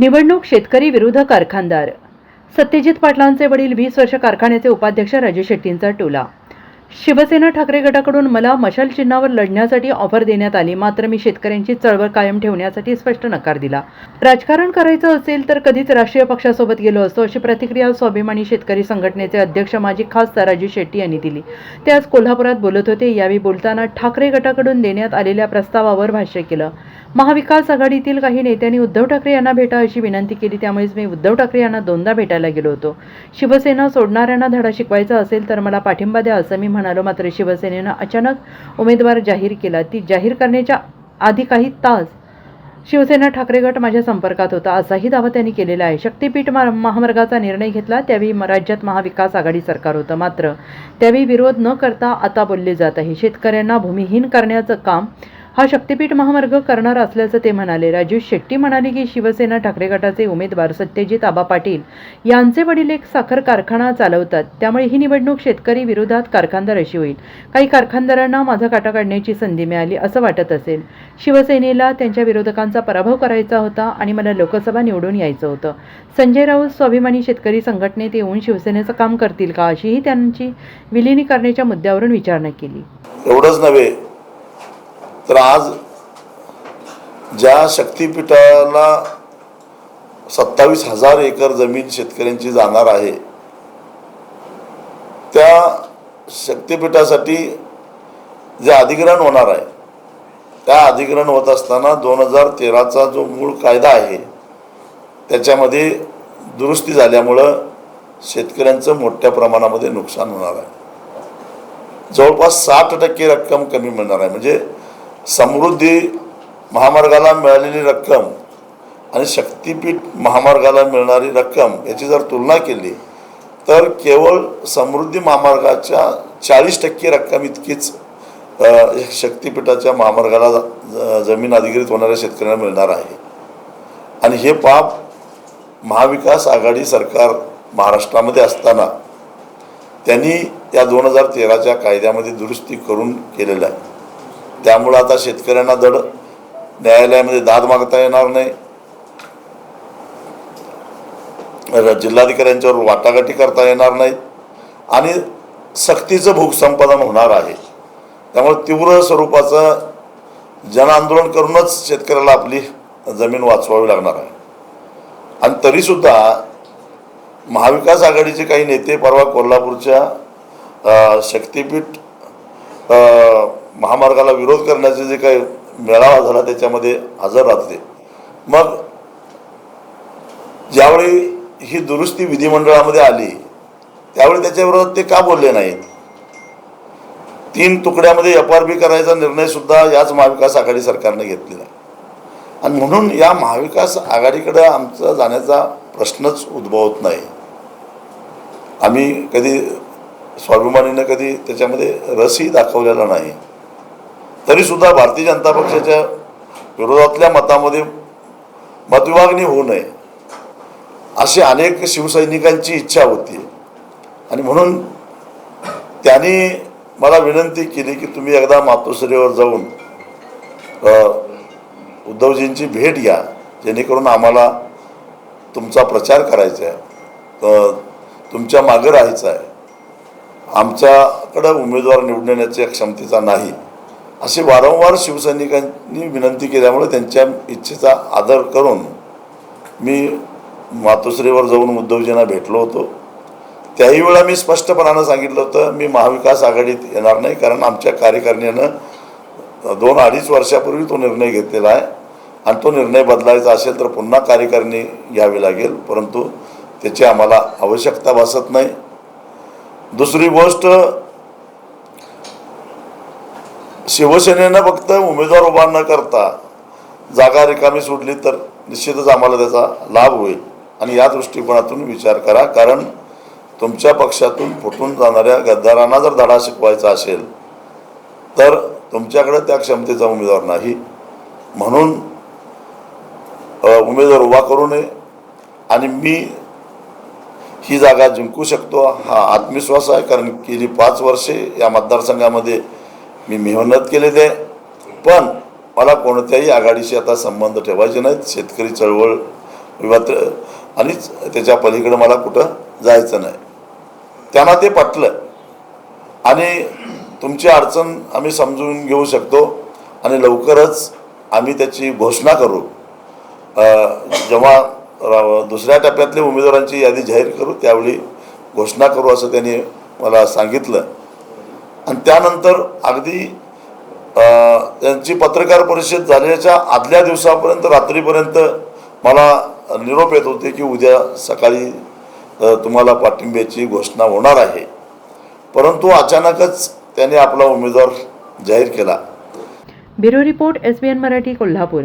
निवडणूक शेतकरी विरुद्ध कारखानदार. सत्यजित पाटलांचे वडील वीस वर्ष कारखान्याचे उपाध्यक्ष राजू शेट्टींचा टोला. शिवसेना ठाकरे गटाकडून मला मशाल चिन्हावर लढण्यासाठी ऑफर देण्यात आली मात्र मी शेतकऱ्यांची चळवळ कायम ठेवण्यासाठी स्पष्ट नकार दिला. राजकारण करायचं असेल तर कधीच राष्ट्रीय पक्षासोबत गेलो असतो अशी प्रतिक्रिया स्वाभिमानी शेतकरी संघटनेचे अध्यक्ष माजी खासदार राजू शेट्टी यांनी दिली. ते आज कोल्हापुरात बोलत होते यावेळी बोलताना ठाकरे गटाकडून देण्यात आलेल्या प्रस्तावावर भाष्य केलं. महाविकास आघाडीतील काही नेत्यांनी उद्धव ठाकरे यांना भेटा अशी विनंती केली. त्यामुळेच मी उद्धव ठाकरे यांना दोनदा भेटायला गेलो होतो. शिवसेना सोडणाऱ्यांना धडा शिकवायचा असेल तर मला पाठिंबा द्या असं मी म्हणालो. मात्र शिवसेनेनं अचानक उमेदवार जाहीर केला. ती जाहीर करण्याच्या आधी काही तास शिवसेना ठाकरे गट माझ्या संपर्कात होता. असाही दावा त्यांनी केलेला आहे. शक्तीपीठ महामार्गाचा निर्णय घेतला. त्यावेळी राज्यात महाविकास आघाडी सरकार होतं. मात्र त्यावेळी विरोध न करता आता बोलले जात आहे. शेतकऱ्यांना भूमिहीन करण्याचं काम हा शक्तीपीठ महामार्ग करणार असल्याचं ते म्हणाले. राजू शेट्टी म्हणाले की शिवसेना ठाकरे गटाचे उमेदवार सत्यजित आबा पाटील यांचे वडील एक साखर कारखाना चालवतात. त्यामुळे ही निवडणूक शेतकरी विरोधात कारखानदार अशी होईल. काही कारखानदारांना माझा काटा काढण्याची संधी मिळाली असं वाटत असेल. शिवसेनेला त्यांच्या विरोधकांचा पराभव करायचा होता आणि मला लोकसभा निवडून यायचं होतं. संजय राऊत स्वाभिमानी शेतकरी संघटनेत येऊन शिवसेनेचं काम करतील का अशीही त्यांची विलीनीकरणाच्या मुद्द्यावरून विचारणा केली. एवढंच नव्हे तर आज ज्या शक्तीपीठाला सत्तावीस हजार एकर जमीन शेतकऱ्यांची जाणार आहे त्या शक्तीपीठासाठी जे अधिग्रहण होणार आहे त्या अधिग्रहण होत असताना दोन हजार तेराचा जो मूळ कायदा आहे त्याच्यामध्ये दुरुस्ती झाल्यामुळं शेतकऱ्यांचं मोठ्या प्रमाणामध्ये नुकसान होणार आहे. जवळपास साठ टक्के रक्कम कमी मिळणार आहे. म्हणजे समृद्धी महामार्गाला मिळालेली रक्कम आणि शक्तीपीठ महामार्गाला मिळणारी रक्कम याची जर तुलना केली तर केवळ समृद्धी महामार्गाच्या चाळीस टक्के रक्कम इतकीच शक्तीपीठाच्या महामार्गाला ज- जमीन अधिकृत होणाऱ्या शेतकऱ्यांना मिळणार आहे. आणि हे पाप महाविकास आघाडी सरकार महाराष्ट्रामध्ये असताना त्यांनी या दोन हजार तेराच्या कायद्यामध्ये दुरुस्ती करून केलेलं आहे. त्यामुळं आता शेतकऱ्यांना दड न्यायालयामध्ये दाद मागता येणार नाही. जिल्हाधिकाऱ्यांच्यावर वाटाघाटी करता येणार नाहीत आणि सक्तीचं भूकसंपादन होणार आहे. त्यामुळे तीव्र स्वरूपाचं जनआंदोलन करूनच शेतकऱ्याला आपली जमीन वाचवावी लागणार आहे. आणि तरीसुद्धा महाविकास आघाडीचे काही नेते परवा कोल्हापूरच्या शक्तीपीठ महामार्गाला विरोध करण्याचे जे काही मेळावा झाला त्याच्यामध्ये हजर राहते मग ज्यावेळी ही दुरुस्ती विधिमंडळामध्ये आली त्यावेळी त्याच्याविरोधात ते का बोलले नाहीत? तीन तुकड्यामध्ये एफ आर पी करायचा निर्णय सुद्धा याच महाविकास आघाडी सरकारने घेतलेला आहे. आणि म्हणून या महाविकास आघाडीकडे आमचा जाण्याचा प्रश्नच उद्भवत नाही. आम्ही कधी स्वाभिमानीनं कधी त्याच्यामध्ये रसही दाखवलेला नाही. तरीसुद्धा भारतीय जनता पक्षाच्या विरोधातल्या मतामध्ये मतविभागणी होऊ नये अशी अनेक शिवसैनिकांची इच्छा होती. आणि म्हणून त्यांनी मला विनंती केली की तुम्ही एकदा मातोश्रीवर जाऊन उद्धवजींची भेट घ्या जेणेकरून आम्हाला तुमचा प्रचार करायचा आहे. तुमच्या मागं राहायचं आहे. आमच्याकडं उमेदवार निवडण्याच्या क्षमतेचा नाही. असे वारंवार शिवसैनिकांनी विनंती केल्यामुळे त्यांच्या इच्छेचा आदर करून मी मातोश्रीवर जाऊन उद्धवजींना भेटलो होतो. त्याही वेळा मी स्पष्टपणानं सांगितलं होतं मी महाविकास आघाडीत येणार नाही कारण आमच्या कार्यकारिणीनं दोन अडीच वर्षापूर्वी तो निर्णय घेतलेला आहे. आणि तो निर्णय बदलायचा असेल तर पुन्हा कार्यकारिणी घ्यावी लागेल परंतु त्याची आम्हाला आवश्यकता भासत नाही. दुसरी गोष्ट शिवसेनेनं फक्त उमेदवार उभा न करता जागा रिकामी सोडली तर निश्चितच आम्हाला त्याचा लाभ होईल. आणि या दृष्टिकोनातून विचार करा कारण तुमच्या पक्षातून फुटून जाणाऱ्या गद्दारांना जर धडा शिकवायचा असेल तर तुमच्याकडे त्या क्षमतेचा उमेदवार नाही. म्हणून उमेदवार उभा करू नये. आणि मी ही जागा जिंकू शकतो हा आत्मविश्वास आहे कारण गेली पाच वर्षे या मतदारसंघामध्ये मी मेहनत केलेली आहे पण मला कोणत्याही आघाडीशी आता संबंध ठेवायचे नाहीत. शेतकरी चळवळ किंवा आणि त्याच्या पलीकडे मला कुठं जायचं नाही. त्यांना ते पटलं. आणि तुमची अडचण आम्ही समजून घेऊ शकतो आणि लवकरच आम्ही त्याची घोषणा करू. जेव्हा दुसऱ्या टप्प्यातल्या उमेदवारांची यादी जाहीर करू त्यावेळी घोषणा करू असं त्यांनी मला सांगितलं. आणि त्यानंतर अगदी त्यांची पत्रकार परिषद झाल्याच्या आदल्या दिवसापर्यंत रात्रीपर्यंत मला निरोप येत होते की उद्या सकाळी तुम्हाला पाठिंब्याची घोषणा होणार आहे. परंतु अचानकच त्याने आपला उमेदवार जाहीर केला. Bureau report S B N Marathi Kolhapur.